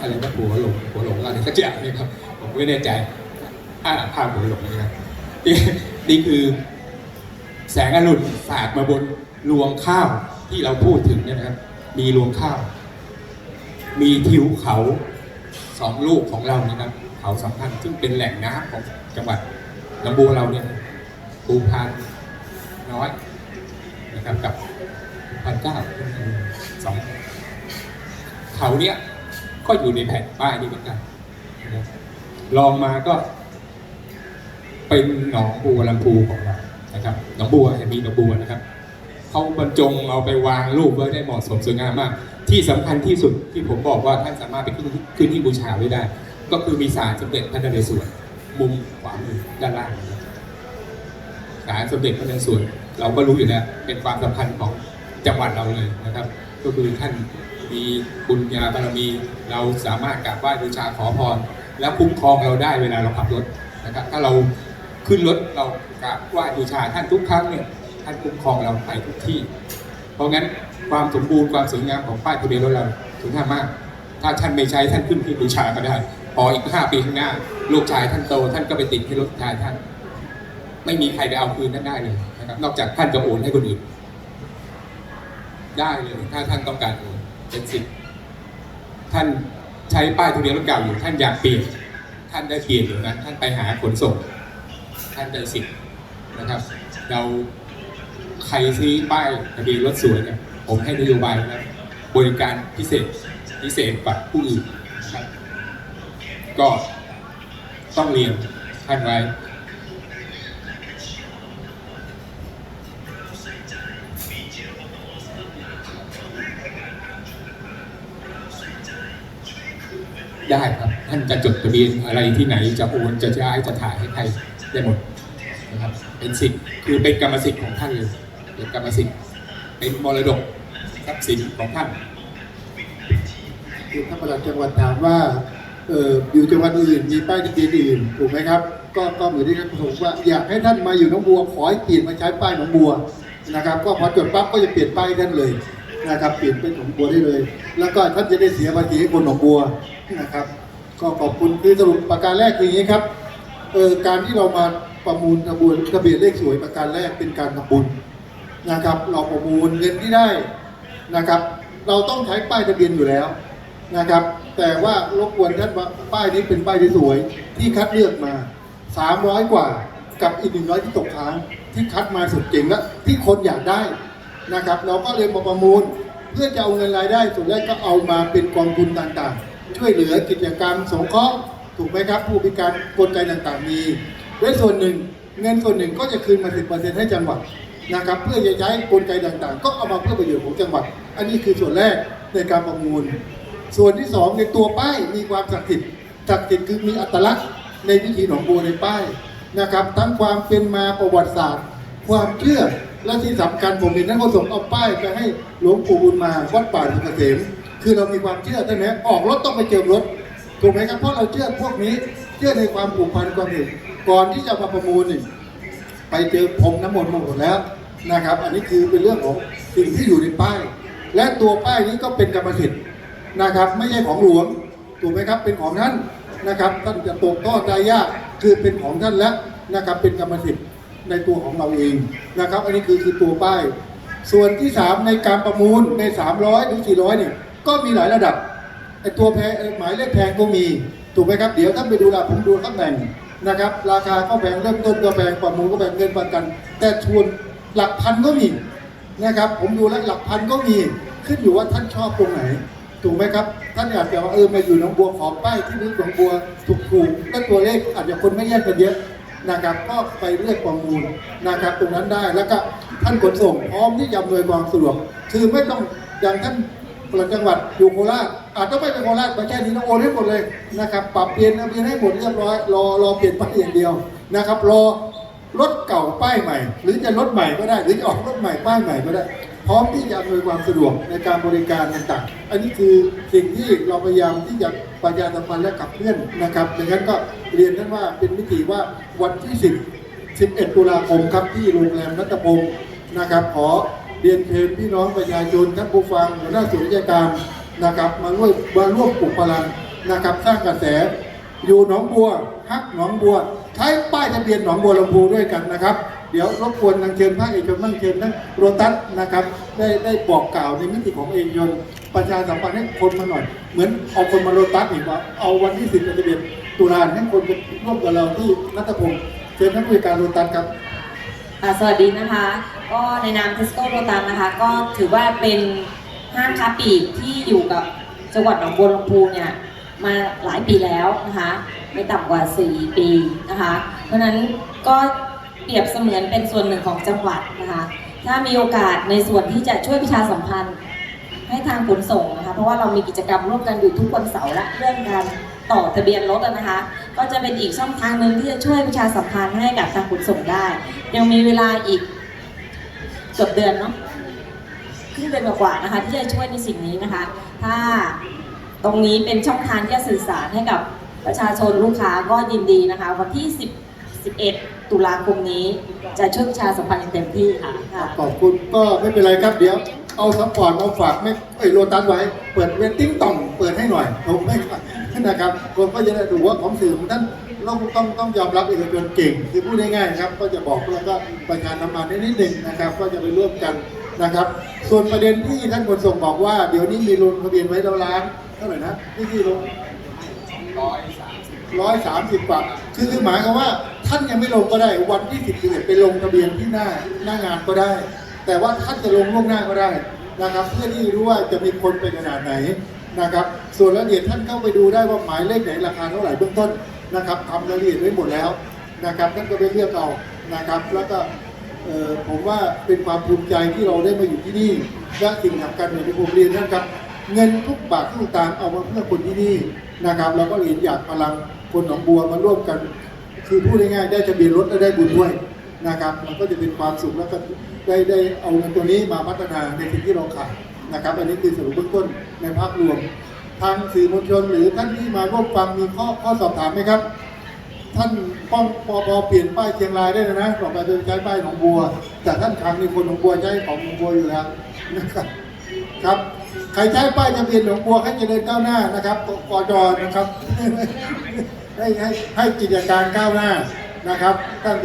อะไรนะหัวหลงหัวหลงอะไรสักอย่างนี่ครับผมไม่แน่ใจอ่าภาพหัวหลงนะครับนี่ดีคือ แสงอรุณสาดมาบนรวงข้าวที่เราพูดถึงเนี่ยนะครับ มีรวงข้าว มีทิวเขาสองลูกของเรานี่นะครับ เขาสัมพันธ์ซึ่งเป็นแหล่งน้ำของจังหวัดลำบูเราเนี่ยภูพานน้อยนะครับกับพันเก้าสองเขาเนี่ย ก็อยู่ในแผ่นป้ายนี้เหมือนกันลองมาก็ เป็นหนองบัวลำพูของเรานะครับหนองบัวเห็นมีหนองบัวนะครับเขาบรรจงเอาไปวางรูปไว้ได้เหมาะสมสวยงามมาก ที่สำคัญที่สุดที่ผมบอกว่าท่านสามารถไปขึ้นขึ้นที่บูชาไว้ได้ ก็คือมีศาลสมเด็จพระนเรศวรมุมขวามือด้านล่างศาลสมเด็จพระนเรศวรเราก็รู้อยู่แล้วเป็นความสำคัญของจังหวัดเราเลยนะครับ ก็คือท่าน มีบุญญาบารมี เราสามารถกราบไหว้บูชาขอพร และคุ้มครองเราได้เวลาเราขับรถนะครับ ถ้าเราขึ้นรถเรากราบไหว้บูชาท่านทุกครั้งเนี่ยท่านคุ้มครองเราไปทุกที่ เพราะงั้นความสมบูรณ์ความสวยงามของป้ายทะเบียนรถเราถึงค่ามาก ถ้าท่านไม่ใช้ท่านขึ้นที่บูชาก็ได้ พออีกห้าปีข้างหน้า ลูกชายท่านโตท่านก็ไปติดให้รถชายท่าน ไม่มีใครไปเอาคืนท่านได้เลยนะครับ นอกจากท่านจะโอนให้คนอื่นได้เลยถ้าท่านต้องการโอน เป็นสิทธิ์ท่านใช้ป้ายทะเบียนรถเก่าอยู่ท่านอยากเปลี่ยนท่านได้เปลี่ยนอยู่นะท่านไปหาขนส่ง ท่านได้สิทธิ์นะครับ เราใครซื้อป้ายทะเบียนรถสวยเนี่ยผมให้นโยบายนะบริการพิเศษพิเศษกว่าผู้อื่นนะครับก็ต้องเรียนท่านไว้ ได้ครับ ท่านจะจดทะเบียนอะไรที่ไหนจะโอนจะย้ายจะถ่ายให้ใครได้หมดนะครับเป็นสิทธิ์คือเป็นกรรมสิทธิ์ของท่านเลยเป็นกรรมสิทธิ์เป็นมรดกทรัพย์สินของท่านคือท่านประหลัดจังหวัดถามว่าเอออยู่จังหวัดอื่นมีป้ายทะเบียนอื่นถูกไหมครับ ก็ก็เหมือนที่ท่านประสงค์ว่าอยากให้ท่านมาอยู่หนองบัวขอให้เปลี่ยนมาใช้ป้ายหนองบัวนะครับ ก็พอจดปั๊บก็จะเปลี่ยนป้ายท่านเลย นะครับเปลี่ยนเป็นหนองบัวได้เลย แล้วก็ท่านจะได้เสียภาษีให้คนหนองบัวนะครับ ก็ขอบคุณคือสรุปประการแรกคืออย่างนี้ครับเออการที่เรามาประมูลทะเบียนทะเบียนเลขสวยประการแรกเป็นการทำบุญนะครับ เราประมูลเงินที่ได้นะครับ เราต้องใช้ป้ายทะเบียนอยู่แล้วนะครับ แต่ว่ารบกวนท่านว่าป้ายนี้เป็นป้ายที่สวย ที่คัดเลือกมา 300 กว่ากับอีก 100 ที่ตกค้างที่คัดมาสุดเจ๋งและที่คนอยากได้ นะครับ เราก็เลยมาประมูล เพื่อจะเอาเงินรายได้ส่วนแรกก็เอามาเป็นกองทุนต่างๆ ช่วยเหลือกิจกรรมสงเคราะห์ถูกไหมครับ ผู้พิการกลไกต่างๆมีและส่วนหนึ่ง เงินส่วนหนึ่งก็จะคืนมา10%ให้จังหวัดนะครับเพื่อจะใช้กลไกต่างๆ ก็เอามาเพื่อประโยชน์ของจังหวัด อันนี้คือส่วนแรกในการประมูล ส่วนที่สองในตัวป้ายมีความศักดิ์สิทธิ์ศักดิ์สิทธิ์คือมีอัตลักษณ์ในวิถีหนองบัวในป้ายนะครับ ทั้งความเป็นมาประวัติศาสตร์ ความเชื่อ และที่สำคัญผมเห็นท่านก็ส่งเอาป้ายไปให้หลวงปู่บุญมาวัดป่าสุกเกษมคือเรามีความเชื่อใช่ไหมออกรถต้องไปเจิมรถถูกไหมครับเพราะเราเชื่อพวกนี้เชื่อในความผูกพันความเห็นก่อนที่จะมาประมูลนี่ไปเจอพรมน้ำมนต์มาหมดแล้วนะครับ อันนี้คือเป็นเรื่องของสิ่งที่อยู่ในป้าย และตัวป้ายนี้ก็เป็นกรรมสิทธิ์นะครับ ไม่ใช่ของหลวงถูกไหมครับเป็นของท่านนะครับท่านจะตกทอดได้ยากคือเป็นของท่านแล้วนะครับเป็นกรรมสิทธิ์ ในตัวของเราเองนะครับ อันนี้คือคือตัวป้าย ส่วนที่ 3 ในการประมูลใน 300หรือ400นี่ยก็มีหลายระดับไอตัวแพงไอ้หมายเลขแพงก็มีถูกไหมครับเดี๋ยวท่านไปดูละผมดูข้างแบ่งนะครับ ราคาก็แพงเริ่มต้นก็แพงประมูลก็แพงเงินประกัน แต่ชวนหลักพันก็มีนะครับ ผมดูแล้วหลักพันก็มีขึ้นอยู่ว่าท่านชอบตรงไหน ถูกไหมครับ ท่านอยากจะว่าเออมาอยู่หนองบัวขอป้ายที่นึกหนองบัวถูกๆก็ตัวเลขอาจจะคนไม่แย่งกันเยอะ นะครับก็ไปเลือกประมูลนะครับตรงนั้นได้แล้วก็ท่านขนส่งพร้อมที่จะอำนวยความสะดวกคือไม่ต้องอย่างท่านปลัดจังหวัดอยู่โคราชอาจจะไม่ไปโคราชไปแค่นี้นะโอนให้หมดเลยนะครับปรับเปลี่ยนทะเบียนให้หมดเรียบร้อยรอรอเปลี่ยนป้ายอย่างเดียวนะครับรอรถเก่าป้ายใหม่ หรือจะรถใหม่ก็ได้หรือจะออกรถใหม่ป้ายใหม่ก็ได้ พร้อมที่จะอำนวยความสะดวกในการบริการต่างๆ อันนี้คือสิ่งที่เราพยายามที่จะประชาสัมพันธ์และขับเคลื่อนนะครับดังนั้นก็ เรียนท่านว่าเป็นมิติว่าวันที่ 10 11 ตุลาคมครับที่โรงแรมรัตพงศ์นะครับ ขอเรียนเชิญพี่น้องประชาชนท่านผู้ฟังหัวหน้าส่วนราชการนะครับ มาร่วมมาร่วมปลุกพลังนะครับ สร้างกระแสอยู่หนองบัวฮักหนองบัว ใช้ป้ายทะเบียนหนองบัวลำพูด้วยกันนะครับ เดี๋ยวรบกวนทางเชิญภาคเอกชนบ้างเชิญทั้งโรตัสนะครับ ได้ได้บอกกล่าวในมิติของเอกชน ประชาสัมพันธ์ให้คนมาหน่อย เหมือนเอาคนมาโรตัสอีกว่าเอาวันที่สิบทะเบียนตุลาให้คนไปร่วมกับเราที่นัทพงศ์เชิญนผู้จัดการโรตัสครับสวัสดีนะคะ ก็ในนามเทสโก้โรตันนะคะ ก็ถือว่าเป็นห้างค้าปลีกที่อยู่กับจังหวัดหนองบัวลำพูเนี่ยมาหลายปีแล้วนะคะไม่ต่ำกว่า 4 ปีนะคะ เพราะนั้นก็เปรียบเสมือนเป็นส่วนหนึ่งของจังหวัดนะคะ ถ้ามีโอกาสในส่วนที่จะช่วยประชาสัมพันธ์ ให้ทางขนส่งนะคะ เพราะว่าเรามีกิจกรรมร่วมกันอยู่ทุกวันเสาร์และเรื่องการต่อทะเบียนรถนะคะ ก็จะเป็นอีกช่องทางหนึ่งที่จะช่วยประชาสัมพันธ์ให้กับทางขนส่งได้ ยังมีเวลาอีกเกือบเดือนเนาะครึ่งเดือนกว่าๆนะคะ ที่จะช่วยในสิ่งนี้นะคะ ถ้าตรงนี้เป็นช่องทางที่จะสื่อสารให้กับประชาชนลูกค้าก็ยินดีนะคะ วันที่10 11 ตุลาคมนี้จะช่วยประชาสัมพันธ์อย่างเต็มที่ค่ะค่ะขอบคุณก็ไม่เป็นไรครับเดี๋ยว เอาซัพพอร์ตมาฝากไม่ไอ้ยโรตัสไว้ เปิดเวทติ้งต่อมเปิดให้หน่อยผมไม่ครับนะครับคนก็จะได้ดูว่าของสื่อของท่านต้องต้องต้องยอมรับเอกชนเก่ง คือพูดง่ายๆครับ ก็จะบอกแล้วก็ประชาสัมพันธ์นิดนึงนะครับ ก็จะไปร่วมกันนะครับ ส่วนประเด็นที่ท่านขนส่งบอกว่าเดี๋ยวนี้มีลงทะเบียนไว้แล้วล้านเท่าไหร่นะที่ที่ลงร้ร้อยสามสิบกว่าคือคือหมายความว่า ท่านยังไม่ลงก็ได้ วันที่สิบสิบเอ็ดไปลงทะเบียนที่หน้าหน้างานก็ได้ แต่ว่าท่านจะลงล่วงหน้าก็ได้นะครับ เพื่อที่รู้ว่าจะมีคนไปขนาดไหนนะครับ ส่วนรายละเอียดท่านเข้าไปดูได้ว่าหมายเลขไหนราคาเท่าไหร่เบื้องต้นนะครับทำรายละเอียดไว้หมดแล้วนะครับท่านก็ไปเลือกเอานะครับ แล้วก็เออผมว่าเป็นความภูมิใจที่เราได้มาอยู่ที่นี่และสิ่งสำคัญอย่างที่ผมเรียนนะครับ เงินทุกบาททุกตางเอามาเพื่อคนที่นี่นะครับเราก็เห็นอยากพลังคนหนองบัวมาร่วมกัน คือพูดง่ายๆได้ทะเบียนรถและได้บุญด้วยนะครับ มันก็จะเป็นความสุขแล้วก็ได้ได้เอาเงินตัวนี้มาพัฒนาในสิ่งที่เราขาดนะครับ อันนี้คือสรุปเบื้องต้นในภาพรวม ทางสื่อมวลชนหรือท่านที่มาร่วมฟังมีข้อข้อสอบถามไหมครับ ท่านป้องปอปอเปลี่ยนป้ายเชียงรายได้แล้วนะต่อไปจะใช้ป้ายหนองบัวแต่ท่านครั้งในคนหนองบัวใช้ของหนองบัวอยู่แล้วนะครับครับใครใช้ป้ายทะเบียนหนองบัวให้เจริญก้าวหน้านะครับกอจอนะครับ ให้ให้ให้กิจการก้าวหน้านะครับท่าน